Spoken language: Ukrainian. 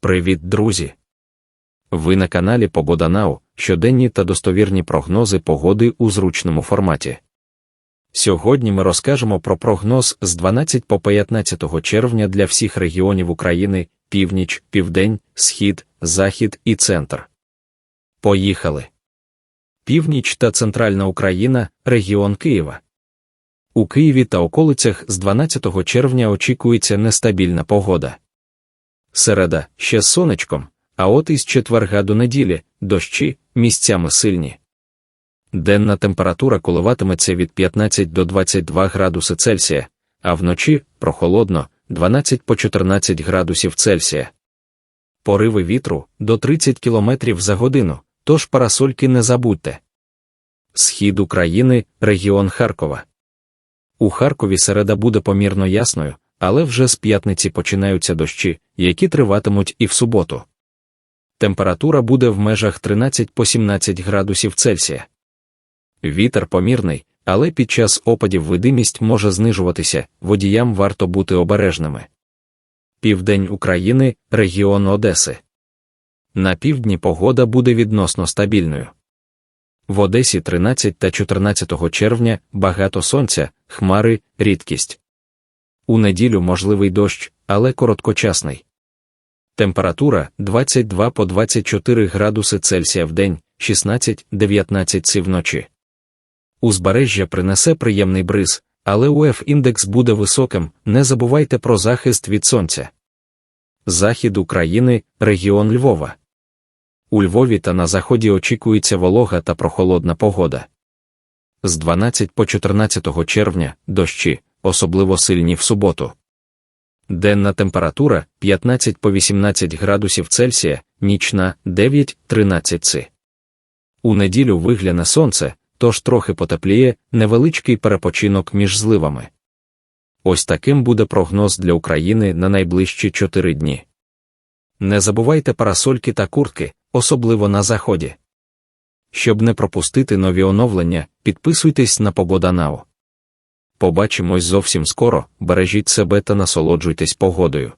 Привіт, друзі! Ви на каналі Погоданау, щоденні та достовірні прогнози погоди у зручному форматі. Сьогодні ми розкажемо про прогноз з 12 по 15 червня для всіх регіонів України: північ, південь, схід, захід і центр. Поїхали. Північ та Центральна Україна, регіон Києва. У Києві та околицях з 12 червня очікується нестабільна погода. Середа ще сонечком, а от із четверга до неділі дощі місцями сильні. Денна температура коливатиметься від 15 до 22 градуси Цельсія, а вночі прохолодно 12 по 14 градусів Цельсія. Пориви вітру до 30 км за годину, тож парасольки не забудьте. Схід України, регіон Харкова. У Харкові середа буде помірно ясною, але вже з п'ятниці починаються дощі, які триватимуть і в суботу. Температура буде в межах 13 по 17 градусів Цельсія. Вітер помірний, але під час опадів видимість може знижуватися, водіям варто бути обережними. Південь України, регіон Одеси. На півдні погода буде відносно стабільною. В Одесі 13 та 14 червня багато сонця, хмари, рідкість. У неділю можливий дощ, але короткочасний. Температура 22 по 24 градуси Цельсія в день, 16-19 ці вночі. Узбережжя принесе приємний бриз, але УФ індекс буде високим, не забувайте про захист від сонця. Захід України, регіон Львова. У Львові та на заході очікується волога та прохолодна погода. З 12 по 14 червня дощі, особливо сильні в суботу. Денна температура 15 по 18 градусів Цельсія, нічна 9-13 ци. У неділю вигляне сонце, тож трохи потепліє, невеличкий перепочинок між зливами. Ось таким буде прогноз для України на найближчі 4 дні. Не забувайте парасольки та куртки, особливо на заході. Щоб не пропустити нові оновлення, підписуйтесь на Погоданау. Побачимось зовсім скоро, бережіть себе та насолоджуйтесь погодою.